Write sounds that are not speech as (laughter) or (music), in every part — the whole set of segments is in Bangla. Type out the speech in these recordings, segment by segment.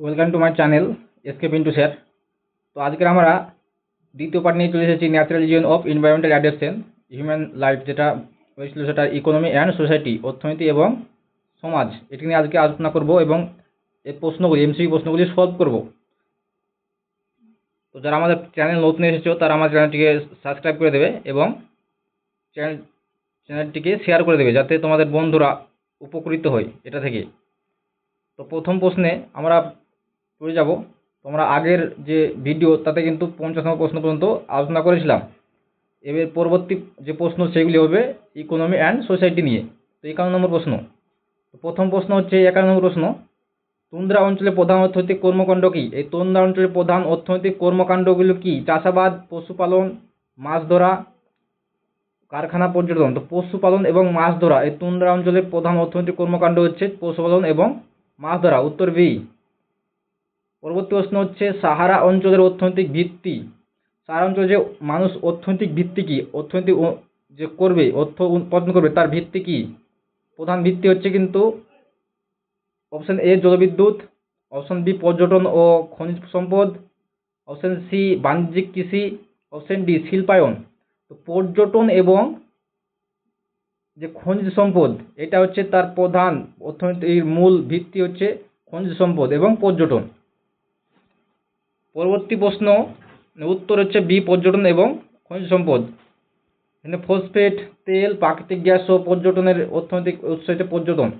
Welcome to my channel SK Pintu sir তো আজকে আমরা দ্বিতীয় পার্ট নিয়ে চলে এসেছি natural region of environmental adaption human life যেটা হয়েছিল সেটা ইকোনমি অ্যান্ড সোসাইটি অর্থনীতি এবং সমাজ। এটি নিয়ে আজকে আলোচনা করব এবং এই প্রশ্নগুলি এমসিকিউ প্রশ্নগুলি সলভ করব। তো যারা আমাদের চ্যানেল নতুন এসেছ, তারা আমার চ্যানেলটিকে সাবস্ক্রাইব করে দেবে এবং চ্যানেল চ্যানেলটিকে শেয়ার করে দেবে, যাতে তোমাদের বন্ধুরা উপকৃত হয় এটা থেকে। তো প্রথম প্রশ্নে আমরা চলে যাব। তোমরা আগের যে ভিডিও তাতে কিন্তু পঞ্চাশ নম্বর প্রশ্ন পর্যন্ত আলোচনা করেছিলাম। এবার পরবর্তী যে প্রশ্ন, সেগুলি হবে ইকোনমি অ্যান্ড সোসাইটি নিয়ে। তো একান্ন নম্বর প্রশ্ন। প্রথম প্রশ্ন হচ্ছে একান্ন নম্বর প্রশ্ন। তুন্দ্রা অঞ্চলে প্রধান অর্থনৈতিক কর্মকাণ্ড কী? এই তুন্দ্রা অঞ্চলের প্রধান অর্থনৈতিক কর্মকাণ্ডগুলো কী? চাষাবাদ, পশুপালন, মাছ ধরা, কারখানা পর্যটন। তো পশুপালন এবং মাছ ধরা। এই তুন্দ্রা অঞ্চলের প্রধান অর্থনৈতিক কর্মকাণ্ড হচ্ছে পশুপালন এবং মাছ ধরা। উত্তর বি। পরবর্তী প্রশ্ন হচ্ছে, সাহারা অঞ্চলের অর্থনৈতিক ভিত্তি। সাহারা অঞ্চলে যে মানুষ অর্থনৈতিক ভিত্তি কি? অর্থনৈতিক যে করবে, অর্থ উৎপাদন করবে, তার ভিত্তি কি? প্রধান ভিত্তি হচ্ছে কিন্তু অপশন এ, জলবিদ্যুৎ, অপশন বি, পর্যটন ও খনিজ সম্পদ, অপশন সি, বাণিজ্যিক কৃষি, অপশন ডি, শিল্পায়ন। তো পর্যটন এবং যে খনিজ সম্পদ, এটা হচ্ছে তার প্রধান অর্থনীতির মূল ভিত্তি হচ্ছে খনিজ সম্পদ এবং পর্যটন। পরবর্তী প্রশ্ন, উত্তর হচ্ছে বি, পর্যটন এবং খনিজ সম্পদ। এখানে ফসফেট তেল, প্রাকৃতিক গ্যাস ও পর্যটনের অর্থনৈতিক উৎস হচ্ছে পর্যটন।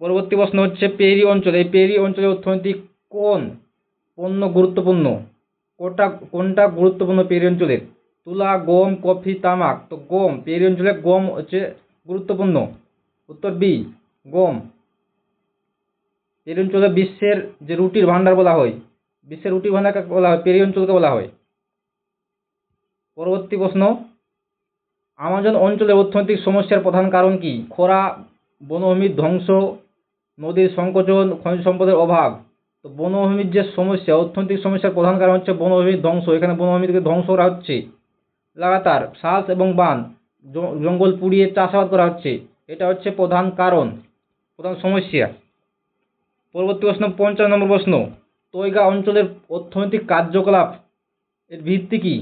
পরবর্তী প্রশ্ন হচ্ছে পেরি অঞ্চল। এই পেরি অঞ্চলের অর্থনৈতিক কোন পণ্য গুরুত্বপূর্ণ? কোনটা কোনটা গুরুত্বপূর্ণ পেরি অঞ্চলের? তুলা, গম, কফি, তামাক। তো গম, পেরি অঞ্চলে গম হচ্ছে গুরুত্বপূর্ণ। উত্তর বি, গম। পেরি অঞ্চলে বিশ্বের যে রুটির ভাণ্ডার বলা হয়, বিশ্বের রুটির ভাণ্ডার কাকে বলা হয়? পেরি অঞ্চলকে বলা হয়। পরবর্তী প্রশ্ন, আমাজন অঞ্চলের অর্থনৈতিক সমস্যার প্রধান কারণ কি? খরা বনভূমির ধ্বংস, নদীর সংকোচন, খনিজ সম্পদের অভাব। তো বনভূমির যে সমস্যা, অর্থনৈতিক সমস্যার প্রধান কারণ হচ্ছে বনভূমির ধ্বংস। এখানে বনভূমিকে ধ্বংস করা হচ্ছে। লাগাতার শ্বাস এবং বান জঙ্গল পুড়িয়ে চাষাবাদ করা হচ্ছে। এটা হচ্ছে প্রধান কারণ, প্রধান সমস্যা। পরবর্তী প্রশ্ন পঞ্চান্ন নম্বর প্রশ্ন। তৈগা অঞ্চলের অর্থনৈতিক কার্যকলাপ এর ভিত্তি কি?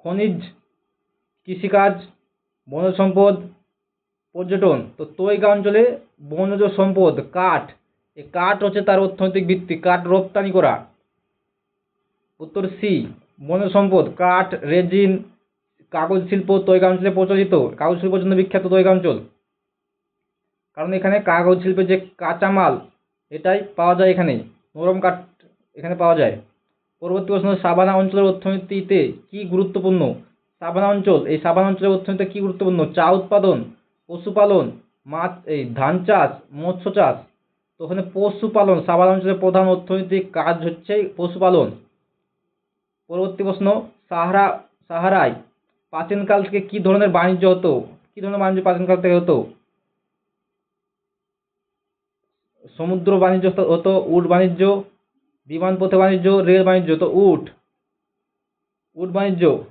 খনিজ, কৃষিকাজ বনজ সম্পদ পর্যটন। তো তৈগা অঞ্চলে বনজ সম্পদ, কাঠ এই কাঠ হচ্ছে তার অর্থনৈতিক ভিত্তি। কাঠ রপ্তানি করা। উত্তর সি বনজ সম্পদ কাঠ, রেজিন, কাগজ শিল্প তৈগা অঞ্চলে প্রচলিত। কাগজ শিল্পের জন্য বিখ্যাত তৈগা অঞ্চল। কারণ এখানে কাগজ শিল্পের যে কাঁচামাল এটাই পাওয়া যায় এখানে। নরম কাঠ এখানে পাওয়া যায়। পরবর্তী প্রশ্ন, সাবানা অঞ্চলের অর্থনীতিতে কি গুরুত্বপূর্ণ? সাবানা অঞ্চল, এই সাবানা অঞ্চলের অর্থনীতিতে কি গুরুত্বপূর্ণ? চা উৎপাদন, পশুপালন, মাছ, এই ধান চাষ, মৎস্য চাষ। তো ওখানে পশুপালন, সাবানা অঞ্চলের প্রধান অর্থনৈতিক কাজ হচ্ছে পশুপালন। পরবর্তী প্রশ্ন, সাহারা, সাহারায় প্রাচীনকাল থেকে কি ধরনের বাণিজ্য হতো? কি ধরনের বাণিজ্য প্রাচীনকাল থেকে হতো? সমুদ্র বাণিজ্য হতো- উট বাণিজ্য, বিমান পথে বাণিজ্য, রেল বাণিজ্য, তো উট। উট বাণিজ্য।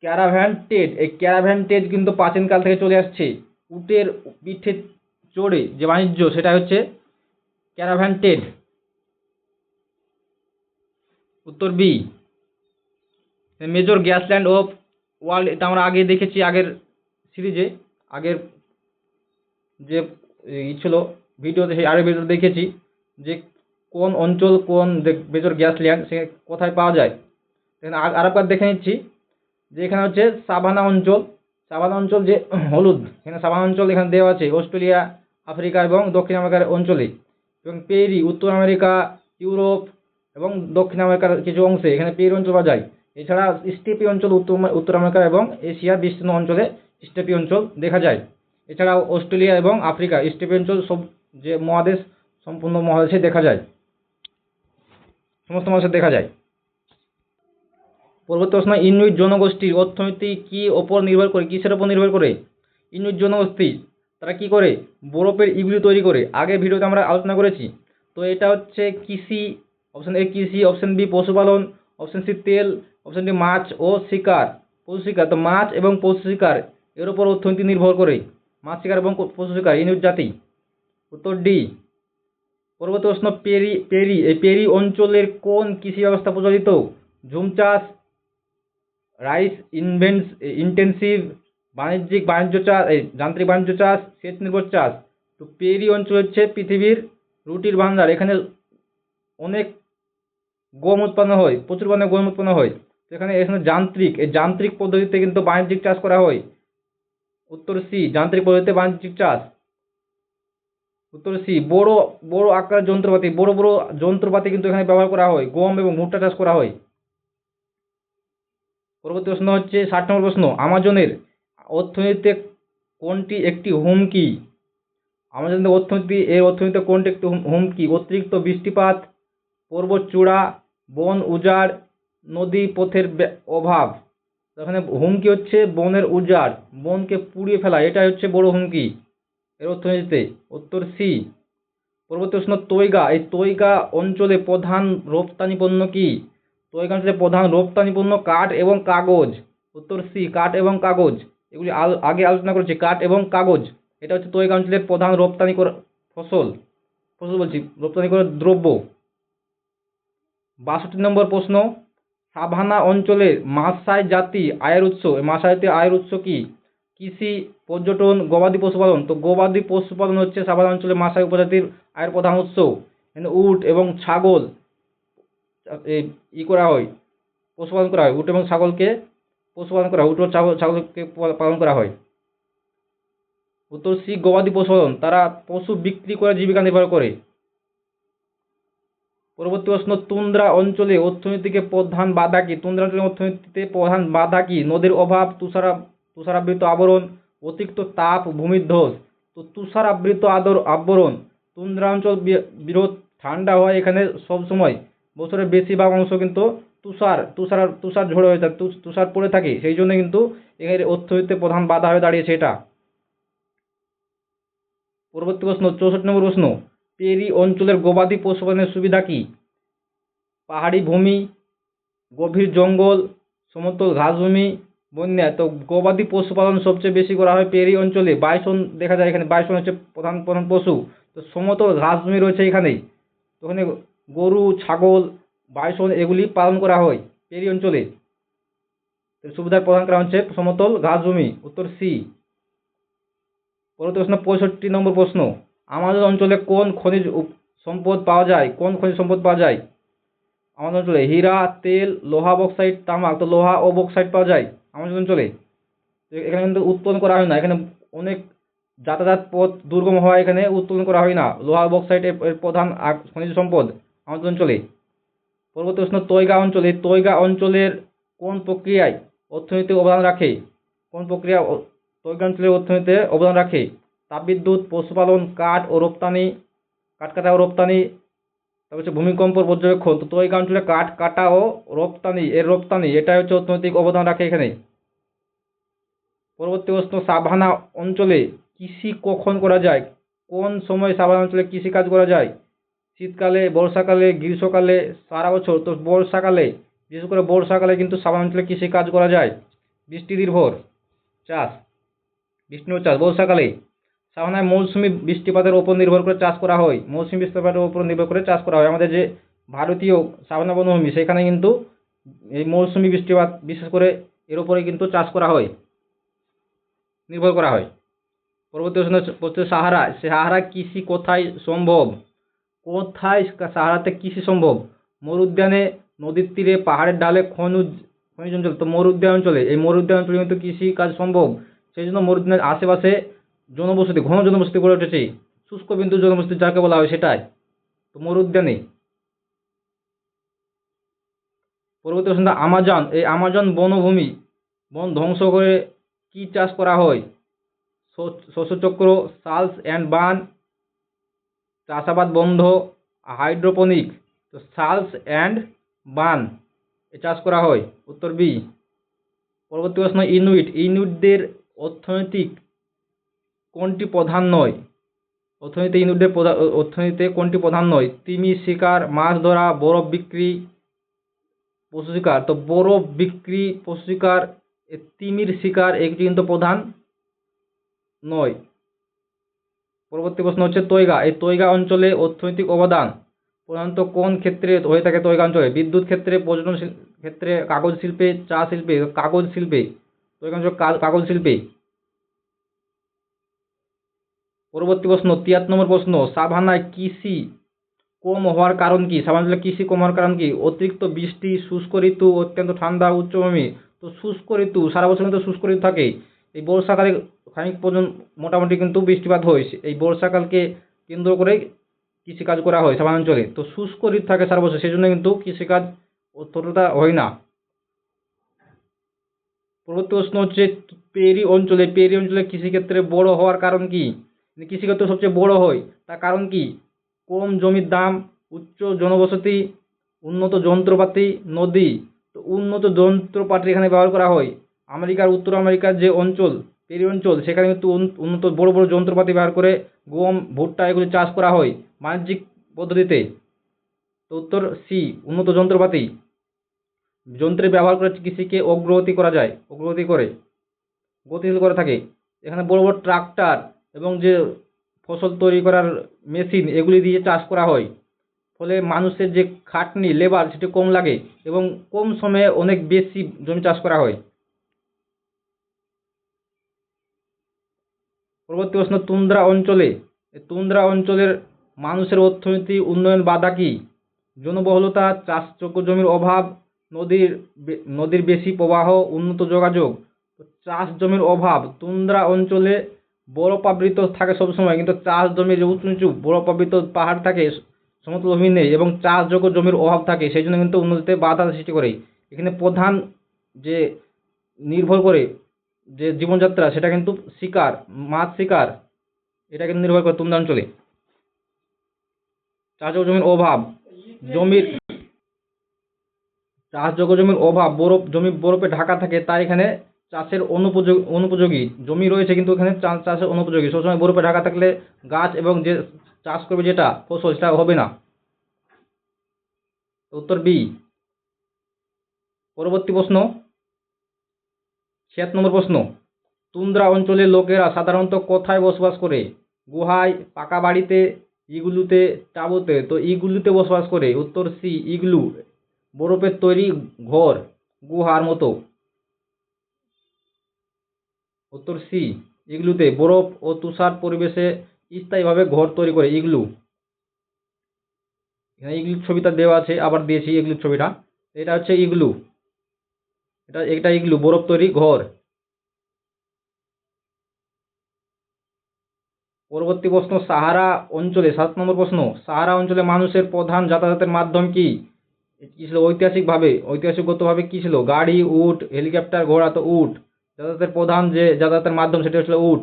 ক্যারাভ্যান ট্রেড এই ক্যারাভ্যান ট্রেড কিন্তু প্রাচীনকাল থেকে চলে আসছে। উটের পিঠে চড়ে যে বাণিজ্য, সেটা হচ্ছে ক্যারাভ্যান ট্রেড উত্তর B. Major grassland of world, এটা আমরা আগে দেখেছি আগের সিরিজে। আগের যে ই ছিল ভিডিওতে সেই আগের ভিডিও দেখেছি যে কোন অঞ্চল কোন মেজর গ্যাসল্যান্ড সে কোথায় পাওয়া যায়। আর আরেকবার দেখে নিচ্ছি যে এখানে হচ্ছে সাভানা অঞ্চল। সাভানা অঞ্চল যে (clears throat) হলুদ, এখানে সাভানা অঞ্চল এখানে দেওয়া আছে অস্ট্রেলিয়া, আফ্রিকা এবং দক্ষিণ আমেরিকার অঞ্চলে। এবং পেরি, উত্তর আমেরিকা, ইউরোপ এবং দক্ষিণ আমেরিকার কিছু অংশে এখানে পেরি অঞ্চল পাওয়া যায়। এছাড়া স্টেপি অঞ্চল উত্তর উত্তর আমেরিকা এবং এশিয়ার বিস্তীর্ণ অঞ্চলে স্টেপি অঞ্চল দেখা যায়। এছাড়াও অস্ট্রেলিয়া এবং আফ্রিকা, স্টেপি অঞ্চল সব যে মহাদেশ সম্পূর্ণ মহাদেশে দেখা যায়। সমস্ত মহাদেশে দেখা যায়। পরবর্তী প্রশ্ন ইনুইট জনগোষ্ঠীর অর্থনীতি কি ওপর নির্ভর করে, কিসের ওপর নির্ভর করে? ইনুইট জনগোষ্ঠী, তারা কি করে? বরফের ইগুলি তৈরি করে। আগে ভিডিওতে আমরা আলোচনা করেছি। তো এটা হচ্ছে কৃষি অপশন এ কৃষি অপশন বি পশুপালন অপশন সি তেল অপশন ডি মাছ ও শিকার। পশু শিকার, তো মাছ এবং পশু শিকার, এর উপর অর্থনীতি নির্ভর করে। মাছ শিকার এবং পশু শিকার, ইনুইট জাতি। উত্তর ডি। পরবর্তী প্রশ্ন পেরি পেরি, এই পেরি অঞ্চলের কোন কৃষি ব্যবস্থা প্রচলিত? ঝুম চাষ, রাইস ইনভেন্স ইন্টেন্সিভ, বাণিজ্যিক বাণিজ্য চাষ, এই যান্ত্রিক বাণিজ্য চাষ, সেচ নির্ভর চাষ। তো পেরি অঞ্চল হচ্ছে পৃথিবীর রুটির ভান্ডার। এখানে অনেক গম উৎপন্ন হয়, প্রচুর পরিমাণে গম উৎপন্ন হয়। তো এখানে এখানে যান্ত্রিক, এই যান্ত্রিক পদ্ধতিতে কিন্তু বাণিজ্যিক চাষ করা হয়। উত্তর সি, যান্ত্রিক পদ্ধতিতে বাণিজ্যিক চাষ। উত্তর সি, বড় বড় আকারের যন্ত্রপাতি, বড় বড় যন্ত্রপাতি কিন্তু এখানে ব্যবহার করা হয়। গম এবং ভুট্টা চাষ করা হয়। পরবর্তী প্রশ্ন হচ্ছে, ষাট নম্বর প্রশ্ন, আমাজনের অর্থনীতিতে কোনটি একটি হুমকি? আমাজনের অর্থনীতি, এর অর্থনীতিতে কোনটি একটি হুমকি? অতিরিক্ত বৃষ্টিপাত পর্বত চূড়া বন উজাড়, নদী পথের অভাব। এখানে হুমকি হচ্ছে বনের উজাড়, বনকে পুড়িয়ে ফেলা, এটাই হচ্ছে বড় হুমকি। এর অর্থনীতিতে উত্তর সি পরবর্তী প্রশ্ন তৈগা, এই তৈগা অঞ্চলে প্রধান রপ্তানি পণ্য কি? তৈগা অঞ্চলে প্রধান রপ্তানি পণ্য কাঠ এবং কাগজ। উত্তর সি, কাঠ এবং কাগজ। এগুলি আগে আলোচনা করেছি, কাঠ এবং কাগজ। এটা হচ্ছে তৈগা অঞ্চলের প্রধান রপ্তানি করা, ফসল। ফসল বলছি, রপ্তানি করা দ্রব্য। বাষট্টি নম্বর প্রশ্ন, সাভানা অঞ্চলের মাসাই জাতি আয়ের উৎস মাসাই জাতি আয়ের উৎস কি? কৃষি পর্যটন, গবাদি পশুপালন। তো গবাদি পশুপালন হচ্ছে সাভানা অঞ্চলের মাসাই উপজাতির আয়ের প্রধান উৎস। এখানে উট এবং ছাগল ই করা হয়, পশুপালন করা হয়। উট এবং ছাগলকে পশুপালন করা হয়। উট ও ছাগল, ছাগলকে পালন করা হয়। উত্তর সি গবাদি পশুপালন, তারা পশু বিক্রি করে, জীবিকা নির্বাহ করে। পরবর্তী প্রশ্ন, তুন্দ্রা অঞ্চলে অর্থনীতিকে প্রধান বাধা কি? তুন্দ্রা অঞ্চলের অর্থনীতিতে প্রধান বাধা কি? নদীর অভাব, তুষারা তুষারাবৃত আবরণ, অতিরিক্ত তাপ ভূমিধ্বস তো তুষার আবৃত আদর, আবরণ তুন্দ্রা অঞ্চল বি- ঠান্ডা হয় এখানে সব সময়। বছরের বেশিরভাগ অংশ কিন্তু তুষার তুষার তুষার ঝড় হয়ে থাকে, তুষ- তুষার পড়ে থাকে। সেই জন্য কিন্তু এখানে অর্থনীতিতে প্রধান বাধা হয়ে দাঁড়িয়েছে এটা। পরবর্তী প্রশ্ন, চৌষট্টি নম্বর প্রশ্ন, পেরি অঞ্চলের গবাদি পশুপালনের সুবিধা কি? পাহাড়ি ভূমি, গভীর জঙ্গল, সমতল ঘাসভূমি বন্যা, তো গবাদি পশুপালন সবচেয়ে বেশি করা হয় পেরি অঞ্চলে। বাইসন দেখা যায় এখানে, বাইসন হচ্ছে প্রধান প্রধান পশু। তো সমতল ঘাসভূমি রয়েছে এখানে তো ওখানে গরু, ছাগল, বাইসন এগুলি পালন করা হয় পেরি অঞ্চলে। সুবিধার প্রধান কারণ হচ্ছে সমতল ঘাসভূমি উত্তর সি। পরবর্তী প্রশ্ন, পঁয়ষট্টি নম্বর প্রশ্ন, আমাদের অঞ্চলে কোন খনিজ সম্পদ পাওয়া যায়? কোন খনিজ সম্পদ পাওয়া যায়? আমাদের অঞ্চলে হীরা, তেল, লোহা বক্সাইট, তামাক, তো লোহা ও বক্সাইট পাওয়া যায়। আমাদের অঞ্চলে এখানে কিন্তু উৎপাদন করা হয় না। এখানে অনেক যাতায়াত পথ দুর্গম হওয়ায় এখানে উৎপাদন করা হয় না। লোহা বক্সাইট এর প্রধান খনিজ সম্পদ। আমাদের অঞ্চলে পরবর্তী প্রশ্ন তৈগা অঞ্চলে, তৈগা অঞ্চলের কোন প্রক্রিয়ায় অর্থনীতি অবদান রাখে? কোন প্রক্রিয়া তৈগা অঞ্চলের অর্থনীতিতে অবদান রাখে? তাপবিদ্যুৎ, পশুপালন, কাঠ ও রপ্তানি, কাঠ কাটা ও রপ্তানি তারপর হচ্ছে ভূমিকম্প পর্যবেক্ষণ, তো তৈগা অঞ্চলে কাঠ কাটা ও রপ্তানি, এর রপ্তানি এটা হচ্ছে অর্থনৈতিক অবদান রাখে এখানে। পরবর্তী প্রশ্ন, সাভানা অঞ্চলে কৃষি কখন করা যায়? কোন সময় সাভানা অঞ্চলে কৃষি কাজ করা যায়? শীতকালে, বর্ষাকালে, গ্রীষ্মকালে, সারা বছর, তো বর্ষাকালে, বিশেষ করে বর্ষাকালে কিন্তু সাভানা অঞ্চলে কৃষি কাজ করা যায়। বৃষ্টি নির্ভর চাষ নির্ভর চাষ, বর্ষাকালে। সাভানায় মৌসুমি বৃষ্টিপাতের উপর নির্ভর করে চাষ করা হয়। মৌসুমি বৃষ্টিপাতের উপর নির্ভর করে চাষ করা হয়। আমাদের যে ভারতীয় সাভানা বনভূমি, সেখানে কিন্তু এই মৌসুমি বৃষ্টিপাত বিশেষ করে এর উপরে কিন্তু চাষ করা হয়, নির্ভর করা হয়। পরবর্তী প্রশ্ন সাহারা সাহারা কৃষি কোথায় সম্ভব? কোথায় সাহারাতে কৃষি সম্ভব? মরুদ্যানে নদীর তীরে, পাহাড়ের ডালে খনুজ, খনিজ অঞ্চল, তো মরুদ্যান অঞ্চলে, এই মরুদ্যান অঞ্চলে কিন্তু কৃষি কাজ সম্ভব। সেই জন্য মরুদ্যানের আশেপাশে জনবসতি, ঘন জনবসতি গড়ে উঠেছে। শুষ্ক বিন্দু জনবসতি যাকে বলা হয় সেটাই। তো মরুদ্যানে পরবর্তী প্রশ্ন আমাজন, এই আমাজন বনভূমি বন ধ্বংস করে কি চাষ করা হয়? শস্য- শস্যচক্র সালস অ্যান্ড বান, চাষাবাদ বন্ধ, হাইড্রোপনিক, তো সালস অ্যান্ড বান এ চাষ করা হয়। উত্তর বি। পরবর্তী প্রশ্ন, ইনুইট, ইনুইটদের অর্থনৈতিক কোনটি প্রধান নয়? অর্থনীতি প্রধান অর্থনীতিতে কোনটি প্রধান নয়? তিমি শিকার, মাছ ধরা, বরফ বিক্রি, পশু শিকার। তো বরফ বিক্রি, পশু শিকার তিমির শিকার এগুলি কিন্তু প্রধান নয়। পরবর্তী প্রশ্ন হচ্ছে তৈগা। এই তৈগা অঞ্চলে অর্থনৈতিক অবদান প্রধানত কোন ক্ষেত্রে হয়ে থাকে তৈগা অঞ্চলে? বিদ্যুৎ ক্ষেত্রে পর্যটন ক্ষেত্রে, কাগজ শিল্পে, চা শিল্পে, কাগজ শিল্পে। তৈগা অঞ্চল কাগজ শিল্পে। পরবর্তী প্রশ্ন, তিয়াত্তর নম্বর প্রশ্ন সাভানায় কৃষি কম হওয়ার কারণ কি? সাভানা কৃষি কম হওয়ার কারণ কি? অতিরিক্ত বৃষ্টি, শুষ্ক ঋতু, অত্যন্ত ঠান্ডা, উচ্চভূমি। তো শুষ্ক ঋতু, সারা বছর কিন্তু শুষ্ক ঋতু থাকে। এই বর্ষাকালে খানিক পর্যন্ত মোটামুটি কিন্তু বৃষ্টিপাত হয়। এই বর্ষাকালকে কেন্দ্র করে কৃষিকাজ করা হয় সাভানা অঞ্চলে। তো শুষ্ক ঋতু থাকে সারা বছর সেই জন্য কিন্তু কৃষিকাজ অতটা হয় না। পরবর্তী প্রশ্ন হচ্ছে, পেরি অঞ্চলে পেরি অঞ্চলে কৃষিক্ষেত্রে বড় হওয়ার কারণ কি? কৃষিক্ষেত্র সবচেয়ে বড় হয়, তার কারণ কি? কম জমির দাম, উচ্চ জনবসতি, উন্নত যন্ত্রপাতি, নদী। তো উন্নত যন্ত্রপাতি এখানে ব্যবহার করা হয়। আমেরিকার, উত্তর আমেরিকার যে অঞ্চল, পেরি অঞ্চল, সেখানে কিন্তু উন্নত বড় বড় যন্ত্রপাতি ব্যবহার করে গম, ভুট্টা এগুলি চাষ করা হয় বাণিজ্যিক পদ্ধতিতে। তো উত্তর সি, উন্নত যন্ত্রপাতি। যন্ত্রের ব্যবহার করে কৃষিকে অগ্রগতি করা যায়, অগ্রগতি করে, গতিশীল করে থাকে। এখানে বড় বড় ট্রাক্টর এবং যে ফসল তৈরি করার মেশিন, এগুলি দিয়ে চাষ করা হয়। ফলে মানুষের যে খাটনি লেবার সেটি কম লাগে এবং কম সময়ে অনেক বেশি জমি চাষ করা হয়। পরবর্তী প্রশ্ন, তুন্দ্রা অঞ্চলে তুন্দ্রা অঞ্চলের মানুষের অর্থনীতি উন্নয়ন বাধা কি? জনবহুলতা, চাষযোগ্য জমির অভাব, নদীর নদীর বেশি প্রবাহ, উন্নত যোগাযোগ চাষ জমির অভাব, তুন্দ্রা অঞ্চলে বরফাবৃত থাকে সবসময় কিন্তু চাষ জমির যে উঁচু নিচু বরফাবৃত পাহাড় থাকে সমতল ভূমি নেই এবং চাষযোগ্য জমির অভাব থাকে, সেই জন্য কিন্তু উন্নতিতে বাধা সৃষ্টি করে। এখানে প্রধান যে নির্ভর করে যে জীবনযাত্রা, সেটা কিন্তু শিকার, মাছ শিকার, এটা কিন্তু নির্ভর করে তুন্দ্রা অঞ্চলে চাষযোগ্য জমির অভাব, জমির চাষযোগ্য জমির অভাব বরফ জমি বরফে ঢাকা থাকে, তাই এখানে চাষের অনুপযোগী অনুপযোগী। জমি রয়েছে কিন্তু এখানে চা- চাষের অনুপযোগী। সবসময় বরফে ঢাকা থাকলে গাছ এবং যে চাষ করবে যেটা ফসল, সেটা হবে না। উত্তর বি। পরবর্তী প্রশ্ন। ছিয়াত্তর নম্বর প্রশ্ন। তুন্দ্রা অঞ্চলের লোকেরা সাধারণত কোথায় বসবাস করে? গুহায়, পাকা বাড়িতে, ইগলুতে, টাবুতে। তো ইগলুতে বসবাস করে। উত্তর সি, ইগলু। বরফের তৈরি ঘর, গুহার মতো। উত্তর সি, ইগলুতে বরফ ও তুষার পরিবেশে স্থায়ীভাবে ঘর তৈরি করে ইগলু। এখানে ইগলুর ছবিটা দেওয়া আছে, আবার দিয়েছি ইগলুর ছবিটা। এটা হচ্ছে ইগলু। এটা এটা ইগলু, বরফ তৈরি ঘর। পরবর্তী প্রশ্ন, সাহারা অঞ্চলে, সাত নম্বর প্রশ্ন, সাহারা অঞ্চলে মানুষের প্রধান যাতায়াতের মাধ্যম কি? কী ছিল ঐতিহাসিকভাবে, ঐতিহাসিকগতভাবে কী ছিল? গাড়ি, উট, হেলিকপ্টার, ঘোড়া তো উট। যাতায়াতের প্রধান যে যাতায়াতের মাধ্যম সেটা হচ্ছিল উট।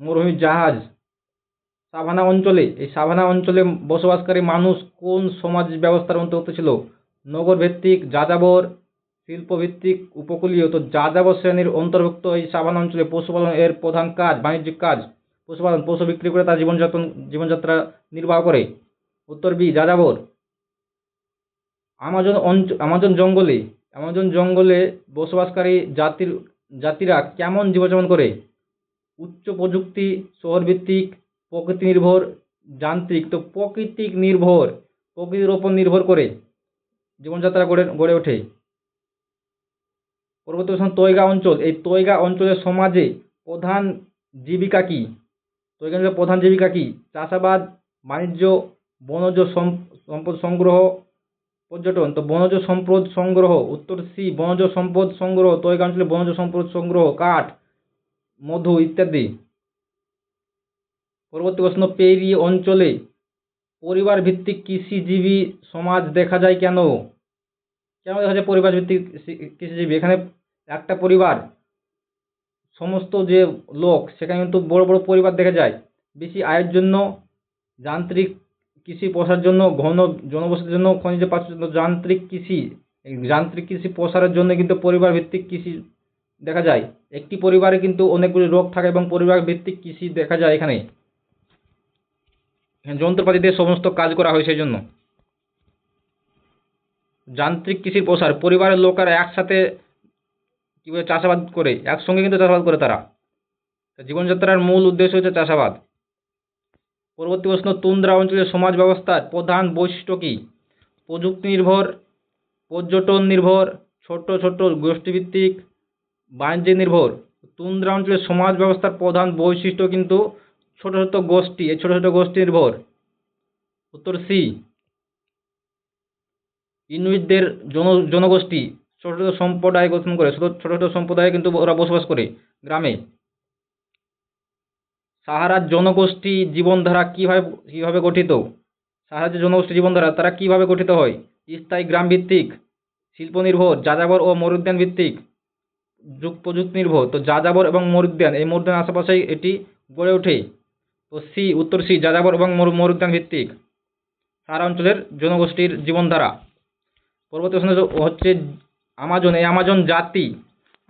মরুভূমির জাহাজ। সাভানা অঞ্চলে, এই সাভানা অঞ্চলে বসবাসকারী মানুষ কোন সমাজ ব্যবস্থার অন্তর্ভুক্ত ছিল? নগর ভিত্তিক যাযাবর, শিল্পভিত্তিক, উপকূলীয়। তো যাযাবর শ্রেণির অন্তর্ভুক্ত এই সাভানা অঞ্চলে পশুপালন এর প্রধান কাজ, বাণিজ্যিক কাজ। পশুপালন, পশু বিক্রি করে তার জীবনযাপন, জীবনযাত্রা নির্বাহ করে। উত্তর বি, যাযাবর। আমাজন অঞ্চ, আমাজন জঙ্গলে আমাজন জঙ্গলে বসবাসকারী জাতির, জাতিরা কেমন জীবনযাপন করে? উচ্চ প্রযুক্তি, শহরভিত্তিক প্রকৃতি নির্ভর যান্ত্রিক। তো প্রকৃতিক নির্ভর প্রকৃতির ওপর নির্ভর করে জীবনযাত্রা গড়ে গড়ে ওঠে। পরবর্তী প্রশ্ন, তৈগা অঞ্চল। এই তৈগা অঞ্চলের সমাজে প্রধান জীবিকা কি? তৈগা অঞ্চলের প্রধান জীবিকা কি? চাষাবাদ, বাণিজ্য, বনজ সম- সম্পদ সংগ্রহ পর্যটন, তো বনজ সম্পদ সংগ্রহ, উত্তর সি, বনজ সম্পদ সংগ্রহ তৈগা অঞ্চলে বনজ সম্পদ সংগ্রহ, কাঠ, মধু ইত্যাদি। পরবর্তী প্রশ্ন, পেরি অঞ্চলে পরিবার ভিত্তিক কৃষিজীবী সমাজ দেখা যায় কেন? কেন দেখা যায় পরিবার ভিত্তিক কৃষিজীবী? এখানে একটা পরিবার, সমস্ত যে লোক, সেখানে কিন্তু বড় বড় পরিবার দেখা যায়। বেশি আয়ের জন্য যান্ত্রিক কৃষি পোষার জন্য ঘন জনবসতির জন্য খনিজ জন্য যান্ত্রিক কৃষি যান্ত্রিক কৃষি প্রসারের জন্য কিন্তু পরিবার ভিত্তিক কৃষি দেখা যায়। একটি পরিবারে কিন্তু অনেকগুলি রোগ থাকে এবং পরিবার ভিত্তিক কৃষি দেখা যায় এখানে। যন্ত্রপাতি দিয়ে সমস্ত কাজ করা হয় সেই জন্য। যান্ত্রিক কৃষির প্রসার, পরিবারের লোকেরা একসাথে কীভাবে চাষাবাদ করে, একসঙ্গে কিন্তু চাষাবাদ করে তারা। জীবনযাত্রার মূল উদ্দেশ্য হচ্ছে চাষাবাদ। পরবর্তী প্রশ্ন, তুন্দ্রা অঞ্চলের সমাজ ব্যবস্থার প্রধান বৈশিষ্ট্য কী? প্রযুক্তি নির্ভর, পর্যটন নির্ভর ছোট ছোট গোষ্ঠীভিত্তিক বাণিজ্য নির্ভর। তুন্দ্রা অঞ্চলের সমাজ ব্যবস্থার প্রধান বৈশিষ্ট্য কিন্তু ছোট ছোট গোষ্ঠী, এই ছোট ছোট গোষ্ঠী নির্ভর। উত্তর সি, ইনুইটদের জন, জনগোষ্ঠী, ছোট ছোট সম্প্রদায় গঠন করে ছোট ছোট সম্প্রদায়ে কিন্তু ওরা বসবাস করে গ্রামে। সাহারার জনগোষ্ঠী জীবনধারা কীভাবে কীভাবে গঠিত? সাহারার যে জনগোষ্ঠী জীবনধারা, তারা কীভাবে গঠিত হয়? স্থায়ী গ্রাম ভিত্তিক শিল্প নির্ভর যাযাবর ও মরুদ্যান ভিত্তিক যুগ প্রযুক্তি নির্ভর তো যাযাবর এবং মরুদ্যান, এই মরুদ্যান আশেপাশেই এটি গড়ে ওঠে। তো সি, উত্তর সি, যাযাবর এবং মরু মরুদ্যান ভিত্তিক সারা অঞ্চলের জনগোষ্ঠীর জীবনধারা। পরবর্তী প্রশ্ন হচ্ছে আমাজন, এই আমাজন জাতি,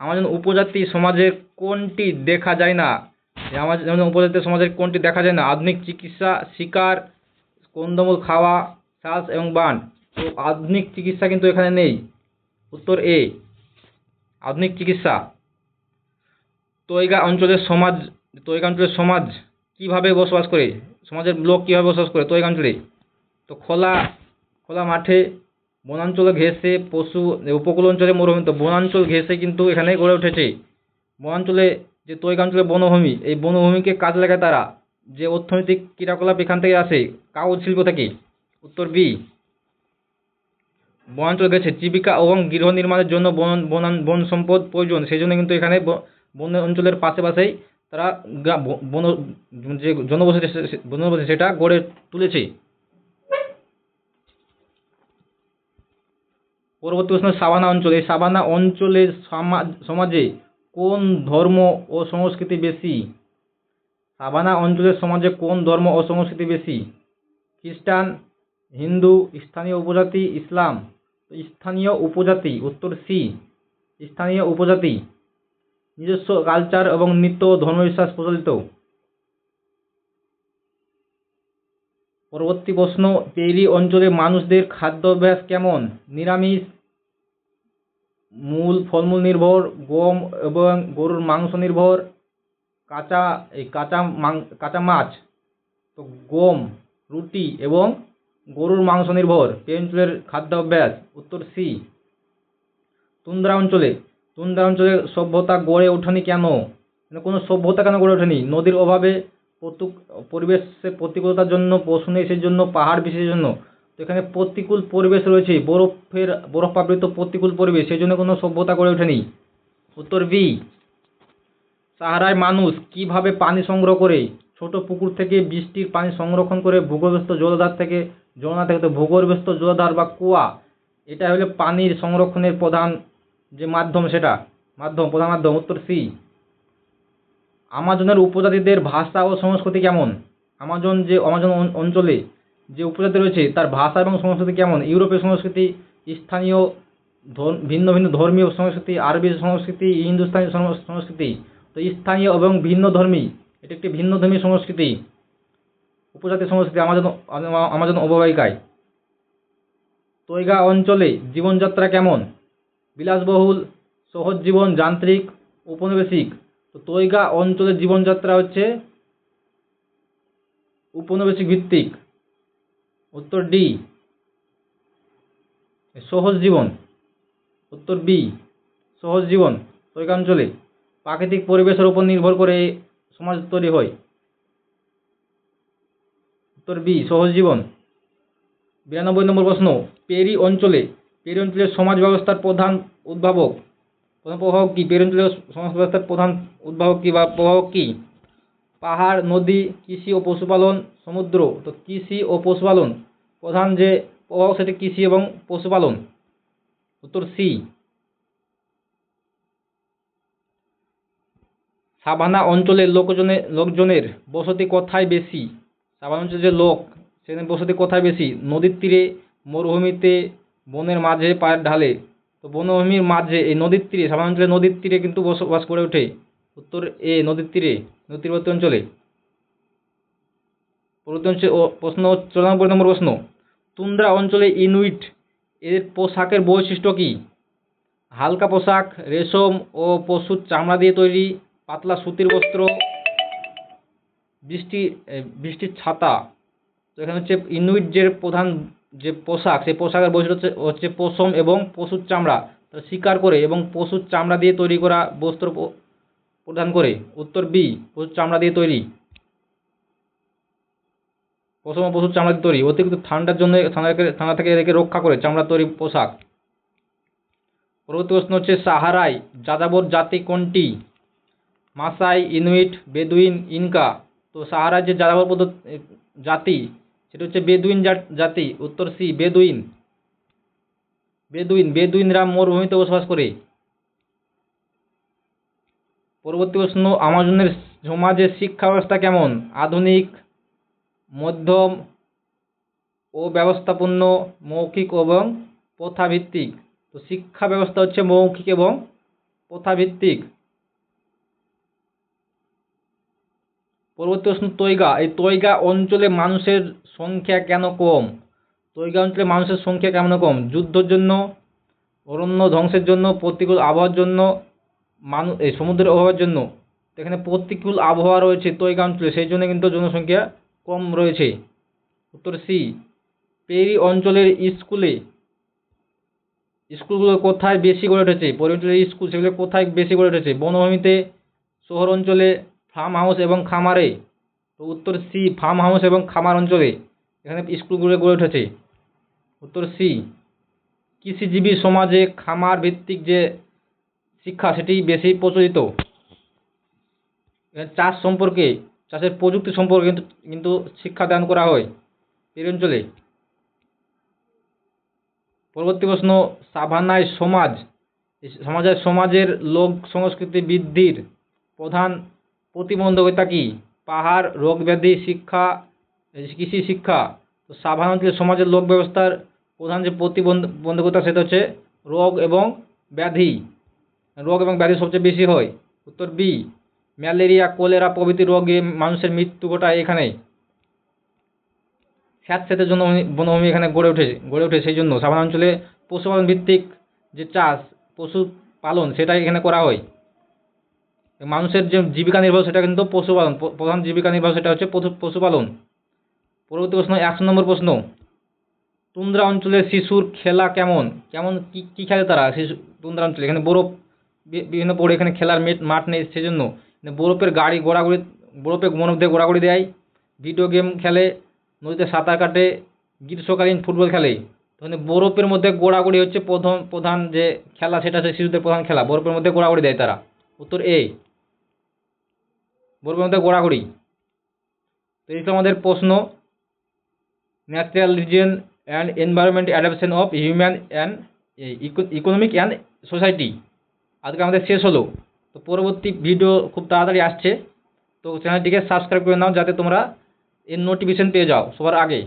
আমাজন উপজাতি সমাজের কোনটি দেখা যায় না? এই আমাজন উপজাতি সমাজের কোনটি দেখা যায় না? আধুনিক চিকিৎসা, শিকার কন্দমূল খাওয়া, শ্বাস এবং বান। তো আধুনিক চিকিৎসা কিন্তু এখানে নেই। উত্তর এ, আধুনিক চিকিৎসা। তৈগা অঞ্চলের সমাজ তৈগা অঞ্চলের সমাজ কীভাবে বসবাস করে? সমাজের লোক কীভাবে বসবাস করে তৈগা অঞ্চলে? তো খোলা খোলা মাঠে বনাঞ্চল ঘেঁষে পশু উপকূল অঞ্চলে মরুভূমি। তো বনাঞ্চল ঘেঁষে কিন্তু এখানে গড়ে উঠেছে। বনাঞ্চলে যে তৈগা অঞ্চলে বনভূমি, এই বনভূমিকে কাজে লাগায় তারা। যে অর্থনৈতিক ক্রিয়াকলাপ এখান থেকে আসে কাগজ শিল্প থেকে? উত্তর বি। বনাঞ্চল গেছে, জীবিকা এবং গৃহ নির্মাণের জন্য বন বন সম্পদ প্রয়োজন সেই জন্য কিন্তু এখানে বন অঞ্চলের পাশে পাশেই তারা বন, যে জনবসতি জনবসতি সেটা গড়ে তুলেছে। পরবর্তী প্রশ্ন, সাবানা অঞ্চল। এই সাবানা অঞ্চলের সমাজে কোন ধর্ম ও সংস্কৃতি বেশি? সাবানা অঞ্চলের সমাজে কোন ধর্ম ও সংস্কৃতি বেশি? খ্রিস্টান, হিন্দু, স্থানীয় উপজাতি, ইসলাম। স্থানীয় উপজাতি, উত্তর সি। স্থানীয় উপজাতি। নিজস্ব কালচার এবং নৃত্য ধর্মবিশ্বাস প্রচলিত। পরবর্তী প্রশ্ন পেরি অঞ্চলে মানুষদের খাদ্যাভ্যাস কেমন? নিরামিষ মূল ফলমূল নির্ভর, গম এবং গরুর মাংস নির্ভর, কাঁচা, এই কাঁচা কাঁচা মাছ, তো গম, রুটি এবং গরুর মাংস নির্ভর। এই অঞ্চলের খাদ্যাভ্যাস উত্তর সি। তুন্দ্রা অঞ্চলে তুন্দ্রা অঞ্চলে সভ্যতা গড়ে ওঠেনি কেন? মানে কোনো সভ্যতা কেন গড়ে ওঠেনি? নদীর অভাবে পরিবেশের প্রতিকূলতার জন্য, পশু সেই জন্য, পাহাড় বিশেষের জন্য তো এখানে প্রতিকূল পরিবেশ রয়েছে, বরফের, বরফাবৃত প্রতিকূল পরিবেশ সেই জন্য কোনো সভ্যতা গড়ে ওঠেনি। উত্তর বি সাহারায় মানুষ কীভাবে পানি সংগ্রহ করে? ছোট পুকুর থেকে বৃষ্টির পানি সংরক্ষণ করে ভূগর্ভস্থ জলধার থেকে জলধার থেকে, তো ভূগর্ভস্থ জলধার বা কুয়া, এটা হলো পানির সংরক্ষণের প্রধান যে মাধ্যম সেটা, মাধ্যম, প্রধান মাধ্যম। উত্তর সি আমাজনের উপজাতিদের ভাষা ও সংস্কৃতি কেমন? আমাজন যে, আমাজন অঞ্চলে যে উপজাতি রয়েছে, তার ভাষা এবং সংস্কৃতি কেমন? ইউরোপীয় সংস্কৃতি, স্থানীয় ভিন্ন ভিন্ন ধর্মীয় সংস্কৃতি, আরবি সংস্কৃতি, হিন্দুস্তানি সংস্কৃতি। তো স্থানীয় এবং ভিন্ন ধর্মী, এটি একটি ভিন্ন ধর্মী সংস্কৃতি। উপজাতি সংস্কৃতি আমাজন আমা- আমাজন অববাহিকায়। তৈগা অঞ্চলে জীবনযাত্রা কেমন? বিলাসবহুল, সহজ জীবন, যান্ত্রিক উপনিবেশিক তো তৈগা অঞ্চলের জীবনযাত্রা হচ্ছে উপনিবেশিক ভিত্তিক। উত্তর ডি সহজ জীবন। উত্তর বি, সহজ জীবন তৈগা অঞ্চলে প্রাকৃতিক পরিবেশের উপর নির্ভর করে সমাজ তৈরি হয়। উত্তর বি, সহজ জীবন। বিরানব্বই নম্বর প্রশ্ন, পেরি অঞ্চলে পেরি অঞ্চলের সমাজ ব্যবস্থার প্রধান উদ্ভাবক, প্রধান প্রভাবক কী? পেরি অঞ্চলের সমাজ ব্যবস্থার প্রধান উদ্ভাবক কী বা প্রভাবক কী? পাহাড়, নদী, কৃষি ও পশুপালন, সমুদ্র। তো কৃষি ও পশুপালন। প্রধান যে প্রভাবক সেটি কৃষি এবং পশুপালন। উত্তর সি। সাভানা অঞ্চলের লোকজনের লোকজনের বসতি কোথায় বেশি? সাভানা অঞ্চলের যে লোক, সেখানে বসতি কোথায় বেশি? নদীর তীরে, মরুভূমিতে, বনের মাঝে পায়ের ঢালে। তো বনভূমির মাঝে, এই নদীর তীরে, সাভানা অঞ্চলের নদীর তীরে কিন্তু বসবাস করে ওঠে। উত্তর এ, নদীর তীরে, নদীর তীরবর্তী অঞ্চলে। ও প্রশ্ন চুরানব্বই নম্বর প্রশ্ন। তুন্দ্রা অঞ্চলে ইনুইট এর পোশাকের বৈশিষ্ট্য কী? হালকা পোশাক, রেশম ও পশুর চামড়া দিয়ে তৈরি, পাতলা সুতির বস্ত্র, বৃষ্টি বৃষ্টির ছাতা। তো এখানে হচ্ছে ইনুইট যে প্রধান যে পোশাক, সেই পোশাকের বৈশিষ্ট্য হচ্ছে হচ্ছে পশম এবং পশুর চামড়া। শিকার করে এবং পশুর চামড়া দিয়ে তৈরি করা বস্ত্র প্রদান করে। উত্তর বি পশুর চামড়া দিয়ে তৈরি। পশম পশুর চামড়া দিয়ে তৈরি। অতিরিক্ত ঠান্ডার জন্য ঠান্ডা থেকে এদেরকে রক্ষা করে চামড়া তৈরি পোশাক। পরবর্তী প্রশ্ন হচ্ছে, সাহারায় যাযাবর জাতি কোনটি? Maasai, Inuit, Bedouin, Inca. তো সাহারার যে যাযাবর জাতি, সেটা হচ্ছে বেদুইন জাতি। উত্তর সি, বেদুইন। বেদুইন, বেদুইনরা মরুভূমিতে বসবাস করে। পরবর্তী প্রশ্ন, আমাজনের সমাজের শিক্ষা ব্যবস্থা কেমন? আধুনিক, মধ্যম ও ব্যবস্থাপূর্ণ, মৌখিক এবং প্রথাভিত্তিক। তো শিক্ষা ব্যবস্থা হচ্ছে মৌখিক এবং প্রথাভিত্তিক। পরবর্তী প্রশ্ন, তৈগা। এই তৈগা অঞ্চলে মানুষের সংখ্যা কেন কম? তৈগা অঞ্চলে মানুষের সংখ্যা কেমন কম? যুদ্ধর জন্য, অরণ্য ধ্বংসের জন্য, প্রতিকূল আবহাওয়ার জন্য মানুষ এই সমুদ্রের অভাবের জন্য এখানে প্রতিকূল আবহাওয়া রয়েছে তৈগা অঞ্চলে সেই জন্য কিন্তু জনসংখ্যা কম রয়েছে। উত্তর সি, পেরি অঞ্চলের স্কুলে, স্কুলগুলো কোথায় বেশি গড়ে উঠেছে? পরিবেশের স্কুল, সেগুলো কোথায় বেশি গড়ে উঠেছে? বনভূমিতে, শহর অঞ্চলে ফার্ম হাউস এবং খামারে, তো উত্তর সি ফার্ম হাউস এবং খামার অঞ্চলে এখানে স্কুলগুলো গড়ে উঠেছে। উত্তর সি, কৃষিজীবী সমাজে খামার ভিত্তিক যে শিক্ষা সেটি বেশি প্রচলিত। চাষ সম্পর্কে, চাষের প্রযুক্তি সম্পর্কে কিন্তু কিন্তু শিক্ষাদান করা হয় এই অঞ্চলে। পরবর্তী প্রশ্ন, সাভানায় সমাজ সমাজের সমাজের লোক সংস্কৃতি বৃদ্ধির প্রধান প্রতিবন্ধকতা কি? পাহাড়, রোগ ব্যাধি, শিক্ষা কৃষি শিক্ষা, তো সাভানা সমাজের লোক ব্যবস্থার প্রধান যে প্রতিবন্ধকতা সেটা হচ্ছে রোগ এবং ব্যাধি। রোগ এবং ব্যাধি সবচেয়ে বেশি হয়। উত্তর বি, ম্যালেরিয়া, কলেরা প্রভৃতি রোগে মানুষের মৃত্যু ঘটায় এখানে। স্যাঁতস্যাঁতে জন্য বনভূমি এখানে গড়ে ওঠে গড়ে ওঠে সেই জন্য। সাভানা অঞ্চলে পশুপালন ভিত্তিক যে চাষ পশু পালন সেটাই এখানে করা হয়। মানুষের যে জীবিকা নির্ভর সেটা কিন্তু পশুপালন। প্রধান জীবিকা নির্ভর সেটা হচ্ছে পশু পশুপালন। পরবর্তী প্রশ্ন, একশো নম্বর প্রশ্ন। তুন্দ্রা অঞ্চলের শিশুর খেলা কেমন? কেমন, কী কী খেলে তারা? শিশু তুন্দ্রা অঞ্চলে। এখানে বরফ বিভিন্ন পড়ে এখানে খেলার মেট মাঠ নেই সেজন্য। বরফের গাড়ি ঘোরাঘুরি, বরফে মধ্যে ঘোরাঘুরি দেয়। ভিডিও গেম খেলে, নদীতে সাঁতার কাটে, গ্রীষ্মকালীন ফুটবল খেলে। তো এখানে বরফের মধ্যে গোড়াগড়ি হচ্ছে প্রথম, প্রধান যে খেলা সেটা হচ্ছে শিশুদের প্রধান খেলা। বরফের মধ্যে গোড়াগড়ি দেয় তারা। উত্তর এ। বরফের মধ্যে গোড়াগড়ি তো তো আমাদের প্রশ্ন। Natural region and environment adaption of human and economic and society. আজকে আমাদের শেষ হলো। তো পরবর্তী ভিডিও খুব তাড়াতাড়ি আসছে। তো চ্যানেলটিকে সাবস্ক্রাইব করে নাও যাতে তোমরা এর নোটিফিকেশান পেয়ে যাও সবার আগে।